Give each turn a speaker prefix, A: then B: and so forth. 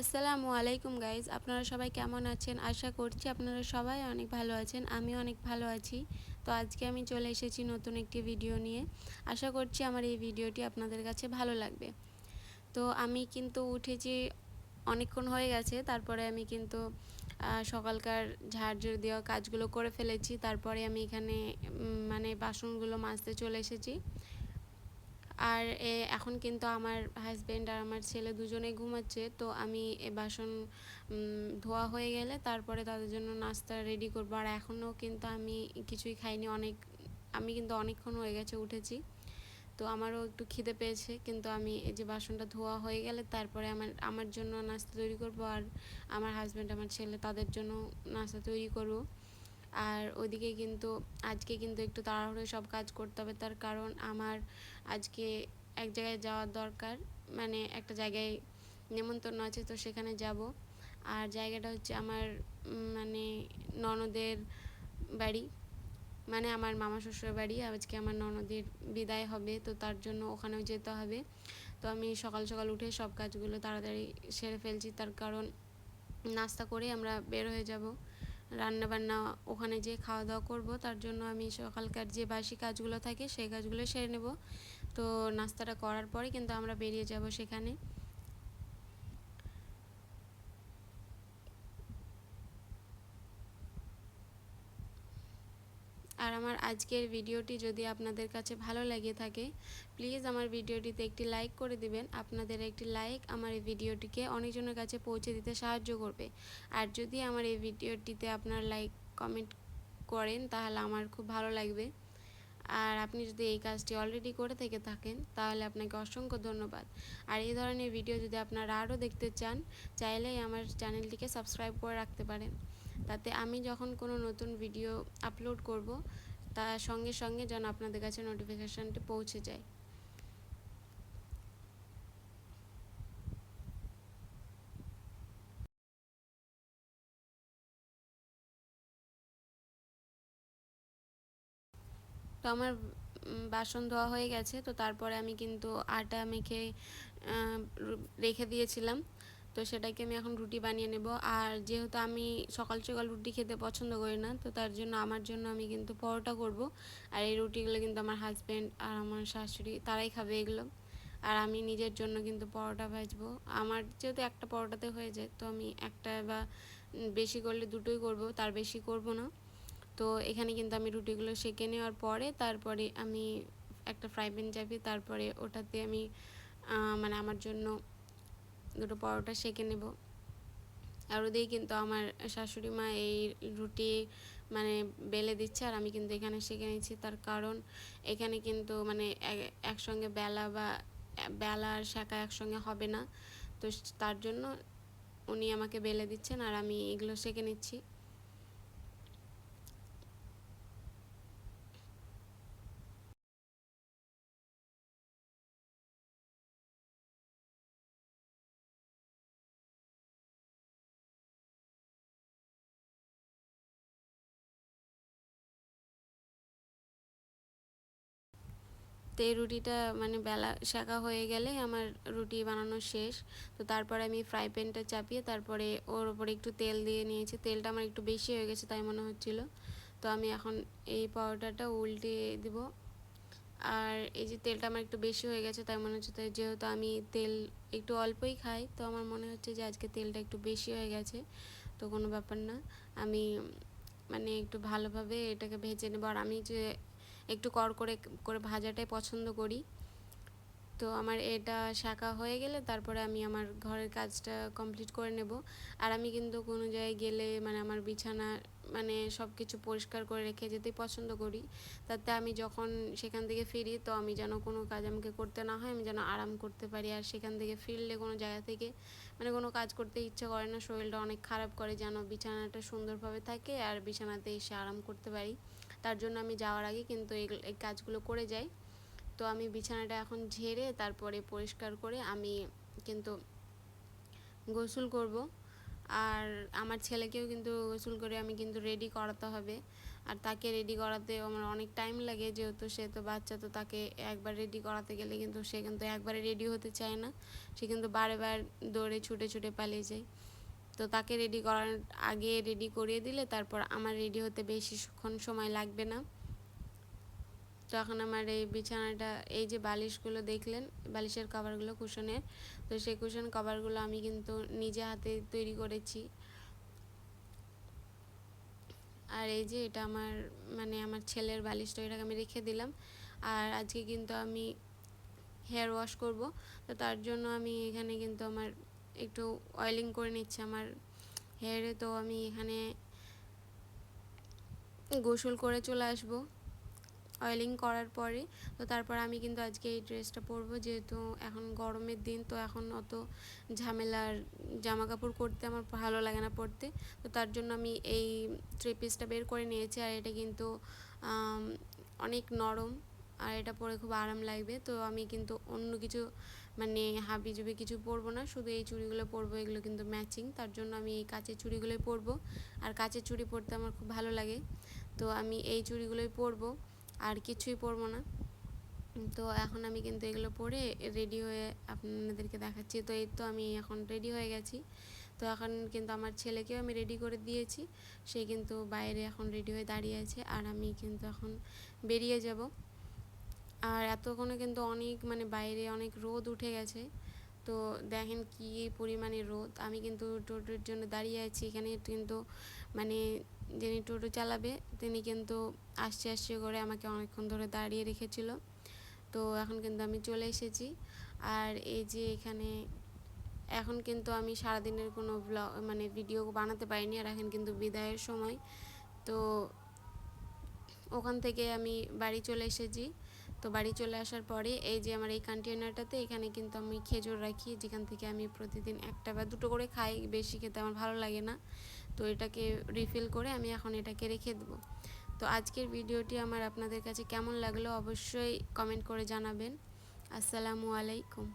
A: আসসালামু আলাইকুম গাইজ, আপনারা সবাই কেমন আছেন? আশা করছি আপনারা সবাই অনেক ভালো আছেন, আমি অনেক ভালো আছি। তো আজকে আমি চলে এসেছি নতুন একটি ভিডিও নিয়ে। আশা করছি আমার এই ভিডিওটি আপনাদের কাছে ভালো লাগবে। তো আমি কিন্তু উঠেছি, অনেকক্ষণ হয়ে গেছে, তারপরে আমি কিন্তু সকালকার ঝাড় ঝাড় দেওয়া কাজগুলো করে ফেলেছি। তারপরে আমি এখানে মানে বাসনগুলো মাজতে চলে এসেছি। আর এখন কিন্তু আমার হাজব্যান্ড আর আমার ছেলে দুজনেই ঘুমাচ্ছে, তো আমি এ বাসন ধোয়া হয়ে গেলে তারপরে তাদের জন্য নাস্তা রেডি করব। আর এখনও কিন্তু আমি কিছুই খাইনি, অনেক, আমি কিন্তু অনেকক্ষণ হয়ে গেছে উঠেছি, তো আমারও একটু খিদে পেয়েছে, কিন্তু আমি এই যে বাসনটা ধোয়া হয়ে গেলে তারপরে আমার আমার জন্য নাস্তা তৈরি করব আর আমার হাজব্যান্ড আমার ছেলে তাদের জন্য নাস্তা তৈরি করব। আর ওইদিকে কিন্তু আজকে কিন্তু একটু তাড়াহুড়ো সব কাজ করতে হবে। তার কারণ আমার আজকে এক জায়গায় যাওয়ার দরকার মানে একটা জায়গায় নেমন্তন্ন আছে তো সেখানে যাব। আর জায়গাটা হচ্ছে আমার মানে ননদের বাড়ি মানে আমার মামা শ্বশুর বাড়ি। আজকে আমার ননদের বিদায় হবে তো তার জন্য ওখানেও যেতে হবে। তো আমি সকাল সকাল উঠে সব কাজগুলো তাড়াতাড়ি সেরে ফেলছি। তার কারণ নাস্তা করে আমরা বের হয়ে যাব। রান্না বান্না ওখানে যেয়ে খাওয়া দাওয়া করব। তার জন্য আমি সকালকার যে বাসি কাজগুলো থাকে, সেই কাজগুলো সেরে নেব। তো নাস্তাটা করার পরে কিন্তু আমরা বেরিয়ে যাব সেখানে। আর আমার আজকের ভিডিওটি যদি আপনাদের কাছে ভালো লাগে থাকে প্লিজ আমার ভিডিওটিতে একটি লাইক করে দিবেন। আপনাদের একটি লাইক আমার এই ভিডিওটিকে অনেকজনের কাছে পৌঁছে দিতে সাহায্য করবে। আর যদি আমার এই ভিডিওটিতে আপনার লাইক কমেন্ট করেন, তাহলে আমার খুব ভালো লাগবে। আর আপনি যদি এই কাজটি অলরেডি করে থেকে থাকেন, তাহলে আপনাকে অসংখ্য ধন্যবাদ। আর এই ধরনের ভিডিও যদি আপনারা আরও দেখতে চান, চাইলেই আমার চ্যানেলটিকে সাবস্ক্রাইব করে রাখতে পারেন। তাতে আমি যখন কোনো নতুন ভিডিও আপলোড করব তার সঙ্গে সঙ্গে যেন আপনাদের কাছে নোটিফিকেশানটি পৌঁছে যায়। তো আমার বাসন ধোয়া হয়ে গেছে, তো তারপরে আমি কিন্তু আটা মেখে রেখে দিয়েছিলাম। তো সেটাকে আমি এখন রুটি বানিয়ে নেব। আর যেহেতু আমি সকাল সকাল রুটি খেতে পছন্দ করি না, তো তার জন্য আমার জন্য আমি কিন্তু পরোটা করব। আর এই রুটিগুলো কিন্তু আমার হাজব্যান্ড আর আমার শাশুড়ি তারাই খাবে এগুলো। আর আমি নিজের জন্য কিন্তু পরোটা ভাজবো। আমার যেহেতু একটা পরোটাতে হয়ে যায়, তো আমি একটা বা বেশি করলে দুটোই করব, তার বেশি করব না। তো এখানে কিন্তু আমি রুটিগুলো সেঁকে নেওয়ার পরে তারপরে আমি একটা ফ্রাই প্যান চাপি তারপরে ওটাতে আমি মানে আমার জন্য দুটো পরোটা সেঁকে নেব। আর ওদিকে কিন্তু আমার শাশুড়ি মা এই রুটি মানে বেলে দিচ্ছে আর আমি কিন্তু এখানে সেঁকে নিচ্ছি তার কারণ এখানে কিন্তু মানে একসঙ্গে বেলা বা, বেলা আর শাঁকা একসঙ্গে হবে না। তো তার জন্য উনি আমাকে বেলে দিচ্ছেন আর আমি এগুলো সেঁকে নিচ্ছি। তো এই রুটিটা মানে বেলা শাঁকা হয়ে গেলে আমার রুটি বানানো শেষ। তো তারপরে আমি ফ্রাই প্যানটা চাপিয়ে তারপরে ওর ওপরে একটু তেল দিয়ে নিয়েছি। তেলটা আমার একটু বেশি হয়ে গেছে তাই মনে হচ্ছিল। তো আমি এখন এই পাউডারটা উল্টে দিব। আর এই যে তেলটা আমার একটু বেশি হয়ে গেছে তাই মনে হচ্ছে যেহেতু আমি তেল একটু অল্পই খাই, তো আমার মনে হচ্ছে যে আজকে তেলটা একটু বেশি হয়ে গেছে। তো কোনো ব্যাপার না। আমি মানে একটু ভালোভাবে এটাকে ভেজে নেব। আর আমি যে একটু কর করে করে ভাজাটাই পছন্দ করি। তো আমার এটা শাখা হয়ে গেলে তারপরে আমি আমার ঘরের কাজটা কমপ্লিট করে নেব। আর আমি কিন্তু কোনো জায়গায় গেলে মানে আমার বিছানা মানে সব কিছু পরিষ্কার করে রেখে যেতেই পছন্দ করি। তাতে আমি যখন সেখান থেকে ফিরি তো আমি যেন কোনো কাজ আমাকে করতে না হয়, আমি যেন আরাম করতে পারি। আর সেখান থেকে ফিরলে কোনো জায়গা থেকে মানে কোনো কাজ করতে ইচ্ছা করে না, শরীরটা অনেক খারাপ করে যেন বিছানাটা সুন্দরভাবে থাকে আর বিছানাতে এসে আরাম করতে পারি। তার জন্য আমি যাওয়ার আগে কিন্তু এই কাজগুলো করে যাই। তো আমি বিছানাটা এখন ঝেড়ে তারপরে পরিষ্কার করে আমি কিন্তু গোসল করব। আর আমার ছেলেকেও কিন্তু গোসল করে আমি কিন্তু রেডি করাতে হবে। আর তাকে রেডি করাতে আমার অনেক টাইম লাগে, যেহেতু সে তো বাচ্চা, তো তাকে একবার রেডি করাতে গেলে কিন্তু সে কিন্তু একবারে রেডি হতে চায় না। সে কিন্তু বারে বার দৌড়ে ছুটে ছুটে পালিয়ে যায়। তো তাকে রেডি করার আগে রেডি করিয়ে দিলে তারপর আমার রেডি হতে বেশিক্ষণ সময় লাগবে না। তো এখন আমার এই বিছানাটা, এই যে বালিশগুলো দেখলেন, বালিশের কভারগুলো কুশনের তো সেই কুশন কভারগুলো আমি কিন্তু নিজে হাতে তৈরি করেছি। আর এই যে এটা আমার মানে আমার ছেলের বালিশটা এটাকে আমি রেখে দিলাম। আর আজকে কিন্তু আমি হেয়ার ওয়াশ করব, তো তার জন্য আমি এখানে কিন্তু আমার একটু অয়েলিং করে নিচ্ছি আমার হেয়ারে তো আমি এখানে গোসল করে চলে আসব অয়েলিং করার পরে। তো তারপর আমি কিন্তু আজকে এই ড্রেসটা পরবো, যেহেতু এখন গরমের দিন, তো এখন অত ঝামেলার জামা কাপড় করতে আমার ভালো লাগে না পরতে। তো তার জন্য আমি এই থ্রি পিসটা বের করে নিয়েছি, আর এটা কিন্তু অনেক নরম। আর এটা পরে খুব আরাম লাগবে। তো আমি কিন্তু অন্য কিছু মানে হাবি জুবি কিছু পরবো না, শুধু এই চুড়িগুলো পরবো এগুলো কিন্তু ম্যাচিং তার জন্য আমি এই কাঁচের চুড়িগুলোই পরবো আর কাচের চুড়ি পরতে আমার খুব ভালো লাগে। তো আমি এই চুড়িগুলোই পরবো আর কিছুই পরবো না। তো এখন আমি কিন্তু এগুলো পরে রেডি হয়ে আপনাদেরকে দেখাচ্ছি। তো এই তো আমি এখন রেডি হয়ে গেছি। তো এখন কিন্তু আমার ছেলেকেও আমি রেডি করে দিয়েছি। সে কিন্তু বাইরে এখন রেডি হয়ে দাঁড়িয়ে আছে। আর আমি কিন্তু এখন বেরিয়ে যাব। আর এতক্ষণে কিন্তু অনেক মানে বাইরে অনেক রোদ উঠে গেছে। তো দেখেন কি পরিমাণে রোদ। আমি কিন্তু টোটোর জন্য দাঁড়িয়ে আছি। এখানে কিন্তু মানে যিনি টোটো চালাবে, তিনি কিন্তু আসছে আসছে করে আমাকে অনেকক্ষণ ধরে দাঁড়িয়ে রেখেছিল। তো এখন কিন্তু আমি চলে এসেছি। আর এই যে এখানে এখন কিন্তু আমি সারাদিনের কোনো ব্লগ মানে ভিডিও বানাতে পারিনি আর এখন কিন্তু বিদায়ের সময়। তো ওখান থেকে আমি বাড়ি চলে এসেছি। তো বাড়ি চলে আসার পরে এই যে আমার এই কন্টেনারটাতে এখানে কিন্তু আমি খেজুর রাখি, যেখান থেকে আমি প্রতিদিন একটা বা দুটো করে খাই, বেশি খেতে আমার ভালো লাগে না। তো এটাকে রিফিল করে আমি এখন এটাকে রেখে দেবো। তো আজকের ভিডিওটি আমার আপনাদের কাছে কেমন লাগল অবশ্যই কমেন্ট করে জানাবেন। আসসালামু আলাইকুম।